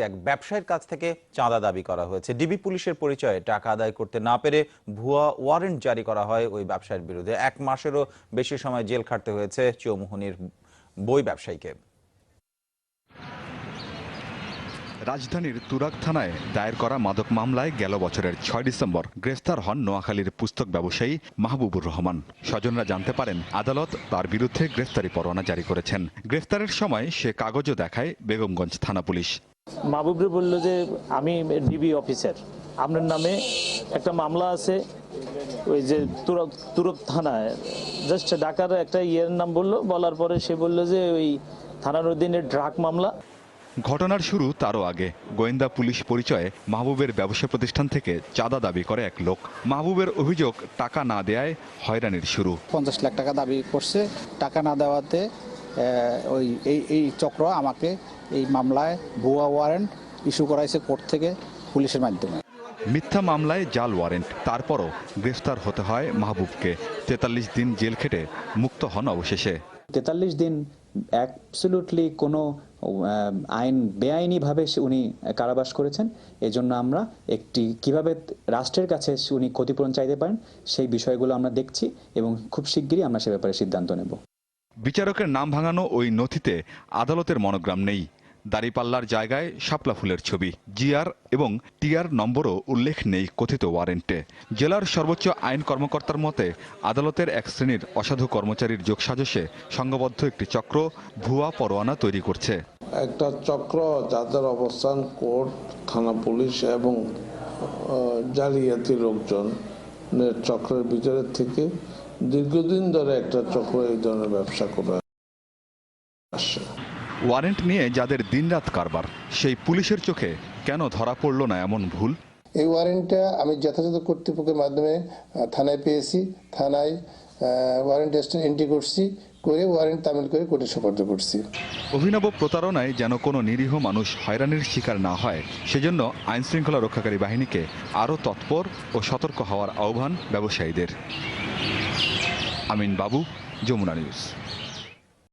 এক ব্যবসায়ীর কাছ থেকে চাঁদা দাবি করা হয়েছে। ডিবি পুলিশের পরিচয়ে টাকা আদায় করতে না পেরে ভুয়া ওয়ারেন্ট জারি করা হয় ওই ব্যবসায়ীর বিরুদ্ধে। এক মাসেরও বেশি সময় জেল খাটতে হয়েছে চৌমুহনির বই ব্যবসায়ীকে। রাজধানীর তুরাগ থানায় দায়ের করা মাদক মামলায় গেল বছরের ছয় ডিসেম্বর গ্রেফতার হন নোয়াখালীর পুস্তক ব্যবসায়ী মাহবুবুর রহমান। স্বজনরা জানতে পারেন, আদালত তার বিরুদ্ধে গ্রেফতারি পরোয়ানা জারি করেছেন। গ্রেফতারের সময় সে কাগজও দেখায় বেগমগঞ্জ থানা পুলিশ। মাহবুবরে বলল যে আমি ডিবি অফিসার। আপনার নামে একটা মামলা আছে ওই যে তুরক তুরক থানায়। জাস্ট ঢাকার একটা ইয়ের নাম বলল বলার পরে সে বলল যে ওই থানার অধীনে ড্রাগ মামলা। ঘটনার শুরু তারও আগে। গোয়েন্দা পুলিশ পরিচয়ে মাহবুবের ব্যবসা প্রতিষ্ঠান থেকে চাঁদা দাবি করে এক লোক। মাহবুবের অভিযোগ টাকা না দেয়ায় হয়রানির শুরু। পঞ্চাশ লাখ টাকা দাবি করছে। টাকা না দেওয়াতে ওই এই এই চক্র আমাকে এই মামলায় ভুয়া ওয়ারেন্ট ইস্যু করাইছে কোর্ট থেকে পুলিশের মাধ্যমে। মিথ্যা মামলায় জাল ওয়ারেন্ট তারপরও গ্রেফতার হতে হয় মাহবুবকে। তেতাল্লিশ দিন জেল খেটে মুক্ত হন অবশেষে। তেতাল্লিশ দিন অ্যাবসলুটলি কোনো আইন বেআইনিভাবে সে- উনি কারাবাস করেছেন। এজন্য আমরা একটি কীভাবে রাষ্ট্রের কাছে উনি ক্ষতিপূরণ চাইতে পারেন সেই বিষয়গুলো আমরা দেখছি এবং খুব শিগগিরই আমরা সে ব্যাপারে সিদ্ধান্ত নেব। বিচারকের নাম ভাঙানো ওই নথিতে আদালতের মনোগ্রাম নেই। দাড়িপাল্লার জায়গায় শাপলা ফুলের ছবি। জিআর এবং টিআর নম্বরও উল্লেখ নেই কথিত ওয়ারেন্টে। জেলার সর্বোচ্চ আইন কর্মকর্তার মতে, আদালতের এক শ্রেণির অসাধু কর্মচারীর যোগসাজশে সংঘবদ্ধ একটি চক্র ভুয়া পরোয়ানা তৈরি করছে। একটা চক্র যাদের অবস্থান কোর্ট, থানা পুলিশ এবং জালিয়াতি লোকজনের চক্রের ভিতরের থেকে দীর্ঘদিন ধরে একটা চক্র এই ধরনের ব্যবসা করে আসছে। ওয়ারেন্ট নিয়ে যাদের দিনরাত কারবার সেই পুলিশের চোখে কেন ধরা পড়ল না এমন ভুল? এই ওয়ারেন্টটা আমি যথাযথ কর্তৃপক্ষের মাধ্যমে থানায় পেয়েছি। থানায় ওয়ারেন্ট এন্ট্রি করছি করে ওয়ারেন্ট তামিল করে কোর্টে সুপার্দ করছি। অভিনব প্রতারণায় যেন কোনো নিরীহ মানুষ হয়রানির শিকার না হয় সেজন্য আইন শৃঙ্খলা রক্ষাকারী বাহিনীকে আরও তৎপর ও সতর্ক হওয়ার আহ্বান ব্যবসায়ীদের। আমিন বাবু যমুনা নিউজ।